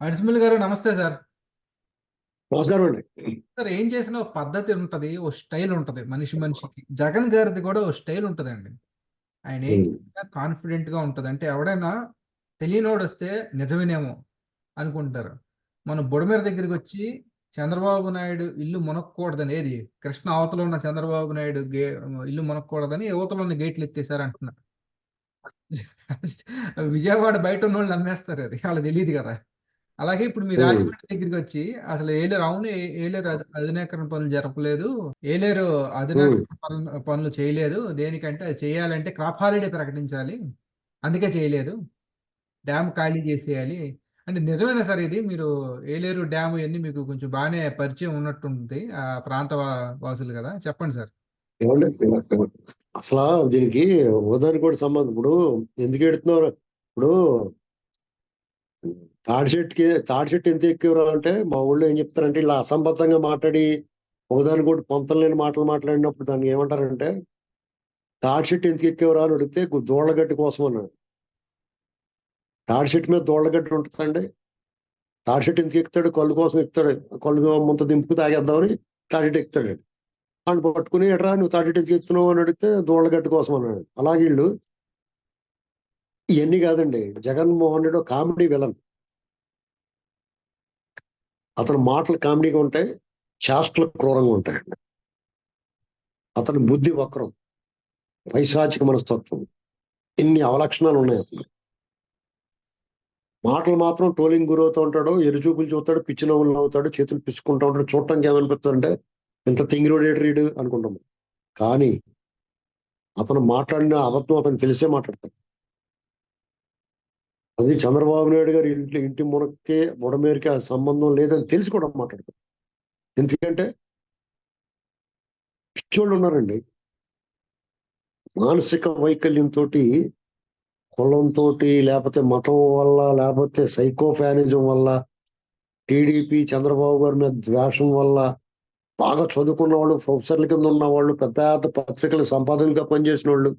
అడిసిమల్ గారు నమస్తే సార్. నమస్కారం అండి. సార్ ఏం చేసినా ఒక పద్ధతి ఉంటది ఓ స్టైల్ ఉంటది మనిషి మనిషికి. జగన్ గారిది కూడా ఓ స్టైల్ ఉంటదండి. ఆయన ఏం కాన్ఫిడెంట్గా ఉంటది. అంటే ఎవడైనా తెలియనోడు వస్తే నిజమేనేమో అనుకుంటారు. మన బుడమేర దగ్గరికి వచ్చి చంద్రబాబు నాయుడు ఇల్లు మునక్కూడదని ఏది కృష్ణ అవతల ఉన్న చంద్రబాబు నాయుడు గే ఇల్లు మునక్కూడదని యువతలో ఉన్న గేట్లు ఎత్తేసారు అంటున్నారు. విజయవాడ బయట ఉన్న వాళ్ళు నమ్మేస్తారు అది వాళ్ళకి తెలియదు కదా. అలాగే ఇప్పుడు మీ. రాజమండ్రి దగ్గరికి వచ్చి అసలు ఏలేరు అవును ఏలేరు అధి- అధినేకరణ పనులు జరపలేదు. ఏలేరు అధినేకరణ పనులు చేయలేదు. దేనికంటే అది చేయాలంటే క్రాప్ హాలిడే ప్రకటించాలి. అందుకే చేయలేదు. డ్యామ్ ఖాళీ చేసేయాలి. అంటే నిజమేనా సార్ ఇది? మీరు ఏలేరు డ్యామ్ ఇవన్నీ మీకు కొంచెం బాగానే పరిచయం ఉన్నట్టుంది ఆ ప్రాంత వాసులు కదా? చెప్పండి సార్. అసలు దీనికి హోదానికి కూడా సంబంధం. ఇప్పుడు ఎందుకు ఎడుతున్నారు ఇప్పుడు తాడి చెట్టుకి తాడి చెట్టు ఎంత ఎక్కేవరా అంటే మా ఊళ్ళో ఏం చెప్తారంటే ఇలా అసంబద్ధంగా మాట్లాడి హోదాని కూడా పొంతలు లేని మాటలు మాట్లాడినప్పుడు దాన్ని ఏమంటారంటే తాడి చెట్టు ఎందుకు ఎక్కేవరా అని అడిగితే గు- దోళ్ళగడ్డి కోసం అన్నాడు. తాడి చెట్టు మీద దోళ్ళగడ్డి ఉంటుందండి. తాడి చెట్టు ఎందుకు ఎక్కుతాడు? కళ్ళు కోసం ఎక్కుతాడు. కళ్ళు ముంత దింపుకు తాగేద్దామని తాడి చెట్టు ఎక్కుతాడు. అని పట్టుకుని ఎట్రా నువ్వు తాటి చెట్టు ఎక్కుతున్నావు? అని అడిగితే దోళ్ళగట్టు కోసం అన్నాడు. అలాగే వీళ్ళు ఇవన్నీ కాదండి. Jaganmohan Reddy comedy villain. అతని మాటలు కామెడీగా ఉంటాయి చేష్టలు క్రూరంగా ఉంటాయండి. అతని బుద్ధి వక్రం పైశాచిక మనస్తత్వం ఇన్ని అవలక్షణాలు ఉన్నాయి అతను మాటలు మాత్రం టోలింగ్ గురవుతూ ఉంటాడు ఎరుచూపులు చూస్తాడు పిచ్చి నవ్వులు నవ్వుతాడు చేతులు పిచ్చుకుంటూ ఉంటాడు చూడటానికి ఏమనిపిస్తుందంటే ఇంత తింగిరోడేటరీడు అనుకుంటాము కానీ అతను మాట్లాడిన అబద్ధం అతను తెలిసే మాట్లాడతాడు. అది చంద్రబాబు నాయుడు గారి ఇంటి ఇంటి మునక్కి బుడమేరికి ఆ సంబంధం లేదని తెలిసి కూడా ఎందుకంటే పిచ్చోళ్ళు ఉన్నారండి. మానసిక వైకల్యంతో కులంతో లేకపోతే మతం వల్ల లేకపోతే సైకోఫానిజం వల్ల టీడీపీ చంద్రబాబు గారి మీద ద్వేషం వల్ల బాగా చదువుకున్న వాళ్ళు ప్రొఫెసర్ల కింద ఉన్న వాళ్ళు పెద్ద పెద్ద పత్రికలు సంపాదనగా పనిచేసిన వాళ్ళు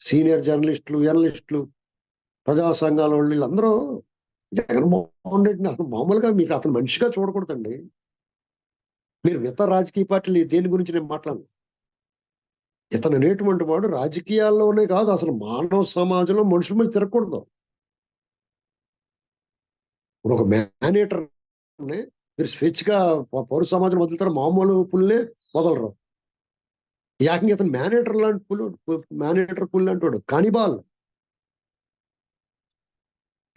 సీనియర్ జర్నలిస్టులు జర్నలిస్టులు ప్రజా సంఘాల వాళ్ళు వీళ్ళందరూ జగన్మోహన్ రెడ్డిని అసలు మామూలుగా మీకు అతను మనిషిగా చూడకూడదండి. మీరు మిగతా రాజకీయ పార్టీలు దేని గురించి నేను మాట్లాడను? ఇతను అనేటువంటి వాడు రాజకీయాల్లోనే కాదు అసలు మానవ సమాజంలో మనుషుల మీద తిరగకూడదు. ఇప్పుడు ఒక మేనేటర్ మీరు స్వేచ్ఛగా పౌర సమాజం వదులుతారు మామూలు పుల్లే వదలరు. యాకంగా ఇతను మేనేటర్ లాంటి పుల్లు మేనేటర్ పుల్ అంటాడు కానిబాల్.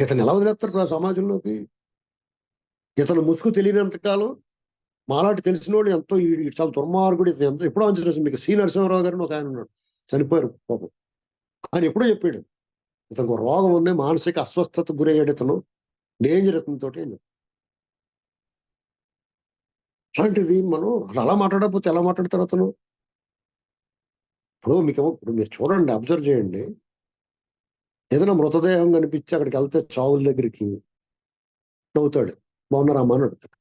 ఇతను ఎలా వదిలేస్తారు ఆ సమాజంలోకి? ఇతను ముసుగు తెలియనంత కాలం మాలాంటి తెలిసిన వాడు ఎంతో చాలా దుర్మార్గుడు ఇతను ఎంతో ఎప్పుడో అంచనా మీకు సి నరసింహారావు గారిని ఒక ఆయన ఉన్నాడు. చనిపోయారు పాపం. ఆయన ఎప్పుడో చెప్పాడు ఇతనికి ఒక రోగం ఉంది మానసిక అస్వస్థత గురయ్యాడు ఇతను. డేంజర్ ఇతనితో అలాంటిది మనం అలా మాట్లాడకపోతే ఎలా మాట్లాడతారు అతను? ఇప్పుడు మీకు ఇప్పుడు మీరు చూడండి అబ్జర్వ్ చేయండి. ఏదైనా మృతదేహం కనిపించి అక్కడికి వెళ్తే చావుల దగ్గరికి నవ్వుతాడు. బాగున్నారమ్మా అని అడుగుతాడు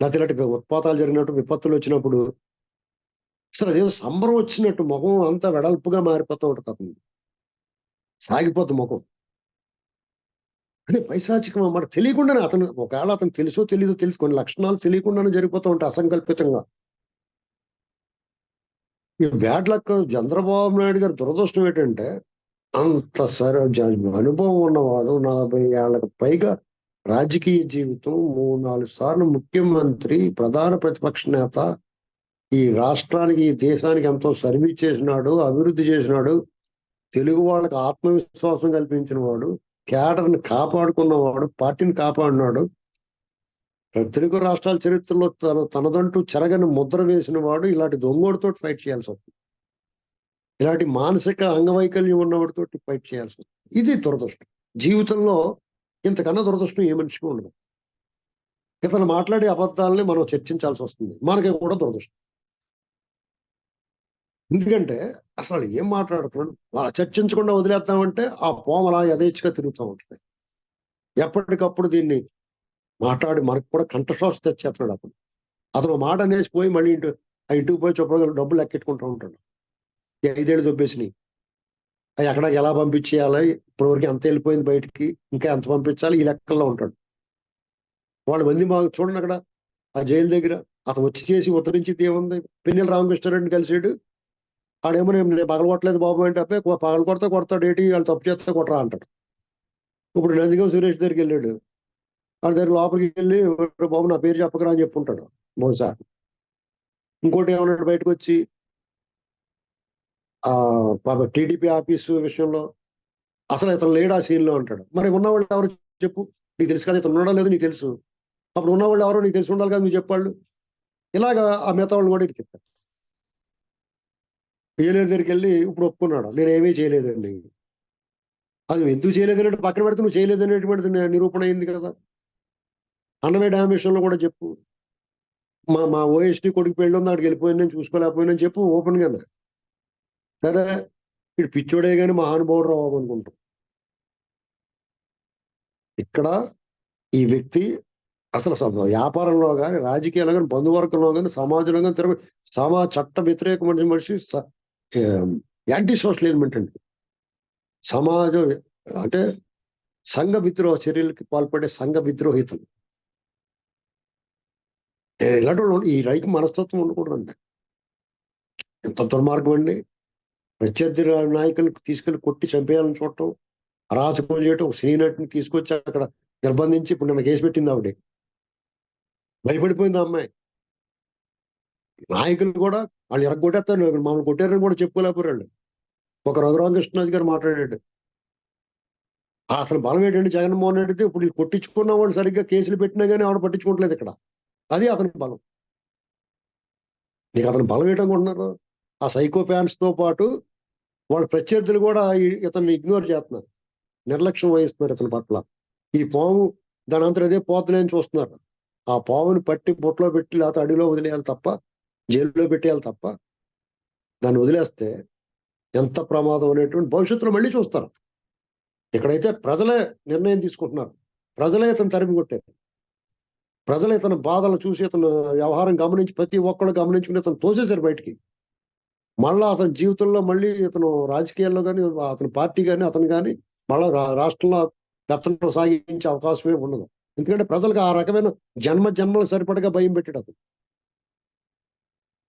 లేకపోతే ఇలాంటి ఉత్పాతాలు జరిగినట్టు విపత్తులు వచ్చినప్పుడు అసలు అదేదో సంబరం వచ్చినట్టు ముఖం అంతా వెడల్పుగా మారిపోతూ ఉంటుంది అతను. సాగిపోతుంది ముఖం. అదే పైశాచికం అన్నమాట. తెలియకుండానే అతను ఒకవేళ అతను తెలుసో తెలియదో తెలుసు కొన్ని లక్షణాలు తెలియకుండానే జరిగిపోతూ ఉంటాయి అసంకల్పితంగా. ఈ బ్యాడ్ లక్ చంద్రబాబు నాయుడు గారి దురదృష్టం ఏంటంటే అంత సరే అనుభవం ఉన్నవాడు నలభై ఏళ్ళకి పైగా రాజకీయ జీవితం మూడు నాలుగు సార్లు ముఖ్యమంత్రి ప్రధాన ప్రతిపక్ష నేత ఈ రాష్ట్రానికి ఈ దేశానికి ఎంతో సర్వీస్ చేసినాడు అభివృద్ధి చేసినాడు తెలుగు వాళ్ళకి ఆత్మవిశ్వాసం కల్పించిన వాడు క్యాడర్ని కాపాడుకున్నవాడు పార్టీని కాపాడినాడు తెలుగు రాష్ట్రాల చరిత్రలో తన తనదంటూ చెరగని ముద్ర వేసిన వాడు ఇలాంటి దొంగోడితో ఫైట్ చేయాల్సి వస్తుంది. ఇలాంటి మానసిక అంగవైకల్యం ఉన్నవాడితో ఫైట్ చేయాల్సి వస్తుంది. ఇది దురదృష్టం. జీవితంలో ఇంతకన్నా దురదృష్టం ఏ మనిషికి ఉండదు. ఇతను మాట్లాడే అబద్ధాలని మనం చర్చించాల్సి వస్తుంది. మనకి కూడా దురదృష్టం. ఎందుకంటే అసలు ఏం మాట్లాడుతున్నాడు? అలా చర్చించకుండా వదిలేద్దామంటే ఆ పోమలా యథేచ్ఛగా తిరుగుతూ ఉంటుంది. ఎప్పటికప్పుడు దీన్ని మాట్లాడి మనకు కూడా కంఠశ్వాస తెచ్చేస్తున్నాడు అతను. అతను మాట అనేసి పోయి మళ్ళీ ఇంటి ఆ ఇంటికి పోయి చొప్పున డబ్బులు లెక్కెట్టుకుంటూ ఉంటాడు. ఐదేళ్ళు దొబ్బేసినాయి. అవి ఎక్కడ ఎలా పంపించేయాలి? ఇప్పటివరకు ఎంత వెళ్ళిపోయింది బయటికి? ఇంకా ఎంత పంపించాలి? ఈ లెక్కల్లో ఉంటాడు. వాళ్ళు మంది మాకు చూడండి అక్కడ. ఆ జైలు దగ్గర అతను వచ్చి చేసి ఉత్తరించి ఏముంది? పిన్నెల రామకృష్ణారెడ్డి కలిసాడు ఆడేమో నేను నేను బాబు అంటే అబ్బాయి పగల కొడతా కొడతాడు ఏంటి? వాళ్ళు తప్పు చేస్తే కొట్టరా అంటాడు. ఇప్పుడు నందిగం సురేష్ దగ్గరికి వెళ్ళాడు. వాళ్ళ దగ్గర లోపలికి వెళ్ళి బాబు నా పేరు చెప్పకరా అని చెప్పుంటాడు బహుశా. ఇంకోటి ఏమన్నాడు బయటకు వచ్చి ఆ పాప టీడీపీ ఆఫీసు విషయంలో అసలు ఇతను లేడు ఆ సీన్లో అంటాడు. మరి ఉన్నవాళ్ళు ఎవరు చెప్పు? నీకు తెలుసు కదా ఇతను ఉన్నాడో లేదు నీకు తెలుసు. అప్పుడు ఉన్నవాళ్ళు ఎవరో నీకు తెలిసి ఉండాలి కదా నువ్వు చెప్పాళ్ళు. ఇలాగా ఆ మిగతా వాళ్ళు కూడా చెప్పారు. ఏలేరు దగ్గరికి వెళ్ళి ఇప్పుడు ఒప్పుకున్నాడు. నేను ఏమీ చేయలేదండి. అది ఎందుకు ఎందుకు చేయలేదనేది పక్కన పెడితే నువ్వు చేయలేదనేటువంటిది ని- నిరూపణ అయింది కదా. అన్నవే డ్యామ్ కూడా చెప్పు. మా మా ఓఎస్టీ కొడుకు పెళ్ళి ఉంది అక్కడికి వెళ్ళిపోయింది చూసుకోలేకపోయినా చెప్పు ఓపెన్గా సరే ఇటు పిచ్చోడే కానీ మహానుభావుడు రావు అనుకుంటాం. ఇక్కడ ఈ వ్యక్తి అసలు వ్యాపారంలో కానీ రాజకీయాల్లో కానీ బంధువర్గంలో కానీ సమాజంలో కానీ తిరగ సమా చట్ట వ్యతిరేక మనిషి మనిషి యాంటీ సోషల్ ఎలిమెంట్ అండి. సమాజం అంటే సంఘ విద్రోహ చర్యలకి పాల్పడే సంఘ విద్రోహితులు. ఇలాంటి వాళ్ళు ఈ రైతు మనస్తత్వం ఉండకూడదండి. ఎంత దుర్మార్గం అండి. ప్రత్యర్థి నాయకులకు తీసుకెళ్ళి కొట్టి చంపేయాలని చూడటం అరాచకం చేయటం శ్రీనటిని తీసుకొచ్చి అక్కడ నిర్బంధించి ఇప్పుడు నన్ను కేసు పెట్టింది ఆవిడ. భయపడిపోయింది ఆ అమ్మాయి. నాయకులు కూడా వాళ్ళు ఎరగొట్టేస్తారు మమ్మల్ని కొట్టారని కూడా చెప్పుకోలేకపోయాడు ఒక రఘురామకృష్ణరాజు గారు మాట్లాడాడు. అసలు బలం ఏంటంటే జగన్మోహన్ రెడ్డిది? ఇప్పుడు వీళ్ళు కొట్టించుకున్న వాళ్ళు సరిగ్గా కేసులు పెట్టినా కానీ ఆవిడ పట్టించుకోవట్లేదు ఇక్కడ. అది అతని బలం. నీకు అతను బలం ఏంటనుకుంటున్నారు? ఆ సైకో ఫ్యాన్స్తో పాటు వాళ్ళ ప్రత్యర్థులు కూడా ఇతన్ని ఇగ్నోర్ చేస్తున్నారు. నిర్లక్ష్యం వహిస్తున్నారు ఇతని పట్ల. ఈ పాము దాని అంతా అదే పోతలేని చూస్తున్నారు. ఆ పాముని పట్టి బుట్టలో పెట్టి లేకపోతే అడిలో వదిలేయాలి తప్ప జైల్లో పెట్టేయాలి తప్ప దాన్ని వదిలేస్తే ఎంత ప్రమాదం అనేటువంటి భవిష్యత్తులో మళ్ళీ చూస్తారు. ఇక్కడైతే ప్రజలే నిర్ణయం తీసుకుంటున్నారు. ప్రజలే ఇతను తరిమి కొట్టారు ప్రజలు ఇతను బాధలు చూసి ఇతను వ్యవహారం గమనించి ప్రతి ఒక్కళ్ళు గమనించుకుని ఇతను తోసేశారు బయటికి. మళ్ళా అతని జీవితంలో మళ్ళీ ఇతను రాజకీయాల్లో కానీ అతని పార్టీ కానీ అతను కానీ మళ్ళా రాష్ట్రంలో పెత్తనం సాగించే అవకాశమే ఉండదు. ఎందుకంటే ప్రజలకు ఆ రకమైన జన్మ జన్మలు సరిపడగా భయం పెట్టాడు అతను.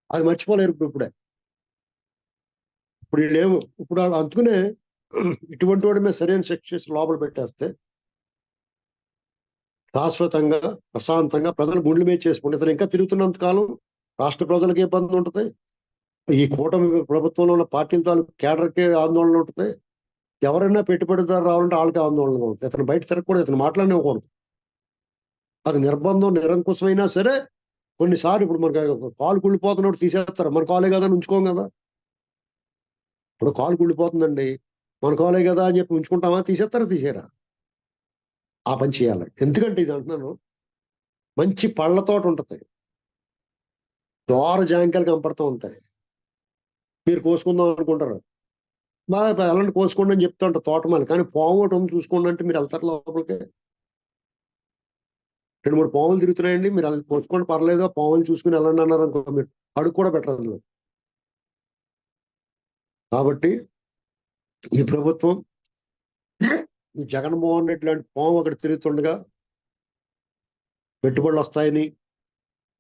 అది మర్చిపోలేరు ఇప్పుడు ఇప్పుడే. ఇప్పుడు లేవు ఇప్పుడు అందుకునే ఇటువంటి వాడి మీద సరైన శిక్ష చేసి లోపల పెట్టేస్తే శాశ్వతంగా ప్రశాంతంగా ప్రజలు గుండెల మీద చేసుకుంటే ఇతను ఇంకా తిరుగుతున్నంత కాలం రాష్ట్ర ప్రజలకు ఇబ్బంది ఉంటుంది. ఈ కూటమి ప్రభుత్వంలో ఉన్న పార్టీల తాలూకు కేడర్కి ఆందోళన ఉంటుంది. ఎవరైనా పెట్టుబడిదారు రావాలంటే వాళ్ళకి ఆందోళన ఉంటుంది. ఇతను బయట తిరగకూడదు ఇతను మాట్లాడనివ్వకూడదు. అది నిర్బంధం నిరంకుశమైనా సరే కొన్నిసార్లు ఇప్పుడు మనకు కాలు కుళ్ళిపోతున్నప్పుడు తీసేస్తారు. మన కాలే కదా అని ఉంచుకోం కదా. ఇప్పుడు కాలు కుళ్ళిపోతుందండి. మన కాలే కదా అని చెప్పి ఉంచుకుంటామా? తీసేస్తారా? తీసేరా ఆ పని చేయాలి. ఎందుకంటే ఇది అంటున్నాను మంచి పళ్ళ తోట ఉంటుంది. దోర జాంకాయలు కనపడుతూ ఉంటాయి. మీరు కోసుకుందాం అనుకుంటారు. బాగా వెళ్ళండి కోసుకోండి అని చెప్తా ఉంటారు తోటమాలి. కానీ పాము ఒకటి ఉంది చూసుకోండి అంటే మీరు వెళ్తారు లోపలికి. రెండు మూడు పాములు తిరుగుతున్నాయండి మీరు అది కోసుకోండి పర్లేదు ఆ పాములు చూసుకుని వెళ్ళండి అన్నారు అనుకో మీరు. అడుగు కూడా పెట్టరు అందులో. కాబట్టి ఈ ప్రభుత్వం ఈ జగన్మోహన్ రెడ్డి లాంటి పాము అక్కడ తిరుగుతుండగా పెట్టుబడులు వస్తాయని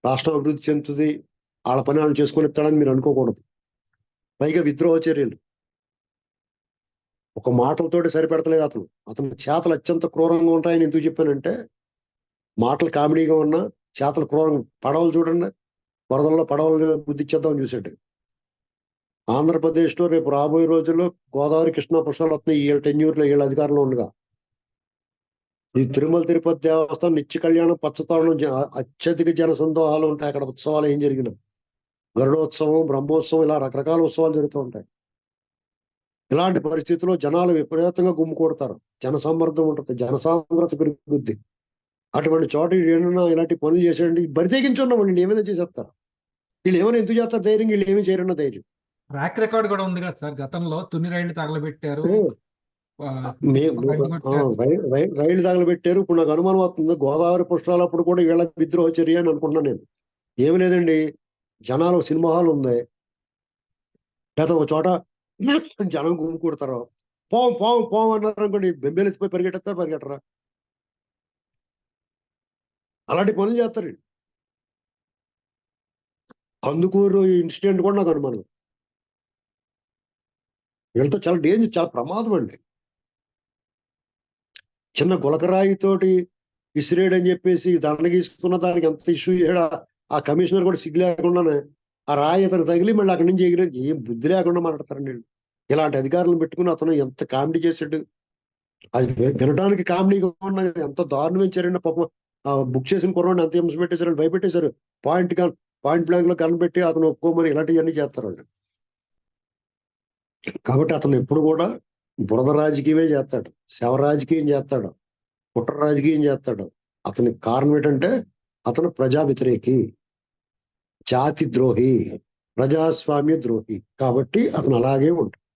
రాష్ట్రం అభివృద్ధి చెందుతుంది వాళ్ళ పని వాళ్ళు చేసుకుని ఇస్తాడని మీరు అనుకోకూడదు. పైగా విద్రోహ చర్యలు. ఒక మాటలతోటి సరిపెడతలేదు అతను. అతని చేతలు అత్యంత క్రూరంగా ఉంటాయని ఎందుకు చెప్పానంటే మాటలు కామెడీగా ఉన్నా చేతలు క్రూరంగా పడవలు చూడండి వరదల్లో పడవలు బుద్ధిచ్చేద్దామని చూసాడు ఆంధ్రప్రదేశ్లో రేపు రాబోయే రోజుల్లో గోదావరి కృష్ణా పుష్పాలు వస్తున్నాయి. వీళ్ళ టెన్యూర్లో వీళ్ళ అధికారంలో ఉండగా. ఈ తిరుమల తిరుపతి దేవస్థానం నిత్య కళ్యాణం పచ్చతోరణం అత్యధిక జన సందోహాలు ఉంటాయి. అక్కడ ఉత్సవాలు ఏం జరిగినా గరుడోత్సవం బ్రహ్మోత్సవం ఇలా రకరకాల ఉత్సవాలు జరుగుతూ ఉంటాయి. ఇలాంటి పరిస్థితుల్లో జనాలు విపరీతంగా గుమ్ముకూడతారు జన సంవర్ధం ఉంటుంది. జనసాంద్రత పెరుగుద్ది. అటువంటి చోట ఏమైనా ఇలాంటి పనులు చేసేయండి బరితెగించున్న వాళ్ళు ఏమైనా చేసేస్తారు? వీళ్ళు ఏమైనా ఎందుకు చేస్తారు ధైర్యం? వీళ్ళు ఏమీ చేయరన్న ధైర్యం. ట్రాక్ రికార్డ్ కూడా ఉంది కదా సార్. గతంలో తుని రైళ్ళు తగలబెట్టారు. రైళ్ళు తగలబెట్టారు. ఇప్పుడు నాకు అనుమానం అవుతుంది గోదావరి పుష్పాలప్పుడు కూడా వీళ్ళ విద్రోహ చర్య అని అనుకుంటున్నాను నేను. ఏమి లేదండి. జనాలు సినిమా హాల్ ఉంది. లేదా ఒక చోట జనం గుమ్ముకూడతారు పాము పాము పాము అన్నారు అనుకోండి. బెంబేలెత్తిపోయి పరిగెట్టేస్తారు. పరిగెట్టరా? అలాంటి పనులు చేస్తారు కందుకూరు ఇన్సిడెంట్ కూడా నాకు అనుమానం. వీళ్ళతో చాలా డేంజర్ చాలా ప్రమాదం అండి. చిన్న గులకరాయితోటి అని చెప్పేసి దండ గీసుకున్న దానికి ఎంత ఇష్యూ చేయడా? ఆ కమిషనర్ కూడా సిగ్గు లేకుండానే ఆ రాయి అతను తగిలి మళ్ళీ అక్కడి నుంచి ఎగిరేది ఏం బుద్ధి లేకుండా మాట్లాడతారండి వీళ్ళు. ఇలాంటి అధికారులను పెట్టుకుని అతను ఎంత కామెడీ చేసాడు అది వినడానికి కామెడీగా ఉన్న ఎంత దారుణం ఇచ్చారండి పాపం. బుక్ చేసిన కుర్రాడిని ఎంత హింస పెట్టేశారు భయపెట్టేశారు. పాయింట్ గన్ పాయింట్ బ్లాంక్లో కనిపెట్టి అతను ఒప్పుకోమని ఇలాంటివన్నీ చేస్తారు వాళ్ళు. కాబట్టి అతను ఎప్పుడు కూడా బురద రాజకీయమే చేస్తాడు. శవ రాజకీయం చేస్తాడు. కుట్ర రాజకీయం చేస్తాడు. అతనికి కారణం ఏంటంటే అతను ప్రజా వ్యతిరేకి జాతి ద్రోహి ప్రజాస్వామ్య ద్రోహి కాబట్టి అతను అలాగే ఉంటాడు.